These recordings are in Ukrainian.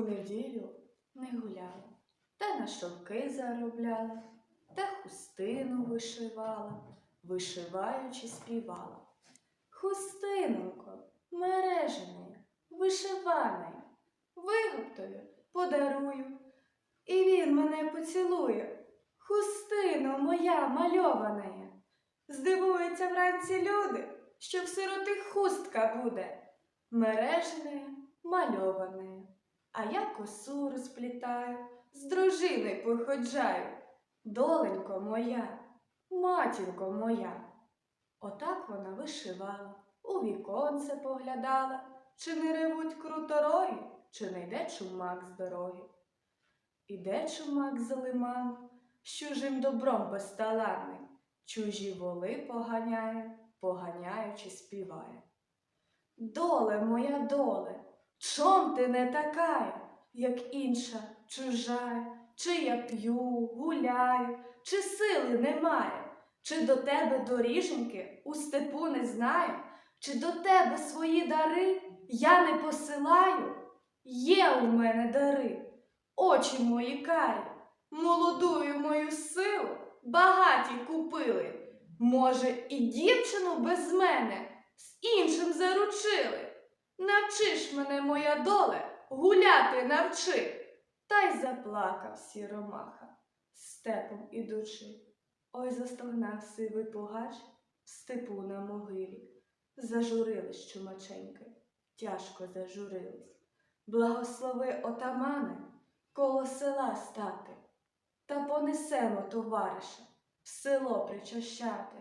У неділю не гуляла, та на шовки заробляла, та хустину вишивала, вишиваючи співала. Хустинонько, мережене, вишиване, вигоптою подарую, і він мене поцілує. Хустино моя мальована. Здивуються вранці люди, що в сироти хустка буде, мережене, мальоване. А я косу розплітаю, з дружиною походжаю. Доленько моя, матінко моя. Отак вона вишивала, у віконце поглядала, чи не ревуть крутороги, чи не йде чумак з дороги. Іде чумак за лиманом, з чужим добром безталанним, чужі воли поганяє, поганяючи співає. Доле моя доле, чом ти не такая, як інша чужая, чи я п'ю, гуляю, чи сили немає, чи до тебе доріженьки у степу не знаю, чи до тебе свої дари я не посилаю? Є у мене дари, очі мої карі, молодую мою силу багаті купили. Може, і дівчину без мене з іншим заручили. Навчиш мене, моя доле, гуляти навчи. Та й заплакав сіромаха, степом ідучи. Ой, застогнав сивий пугач в степу на могилі. Зажурились чумаченьки, тяжко зажурились. Благослови отамане коло села стати, та понесемо товариша в село причащати.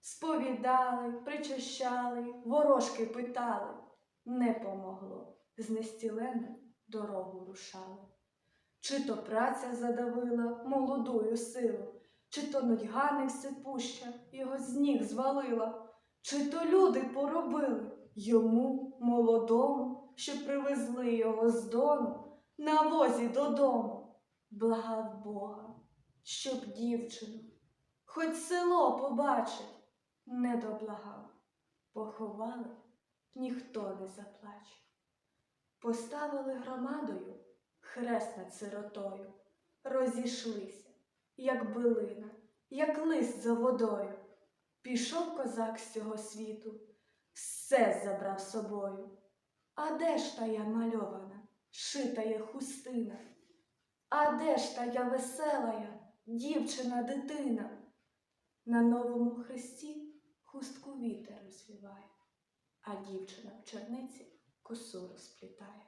Сповідали, причащали, ворожки питали. Не помогло, знестіленим дорогу рушали. Чи то праця задавила молодую силу, чи то нудьга невсипуща його з ніг звалила, чи то люди поробили йому молодому, що привезли його з дону на возі додому. Благав Бога, щоб дівчину, хоч село побачить, не доблагав, поховали, ніхто не заплаче. Поставили громадою хрест над сиротою, розійшлися, як билина, як лист за водою. Пішов козак з цього світу, все забрав собою. А де ж та я мальована, шитая хустина? А де ж та я веселая, дівчина, дитина? На новому хресті хустку вітер розвіває, а дівчина в черниці косу розплітає.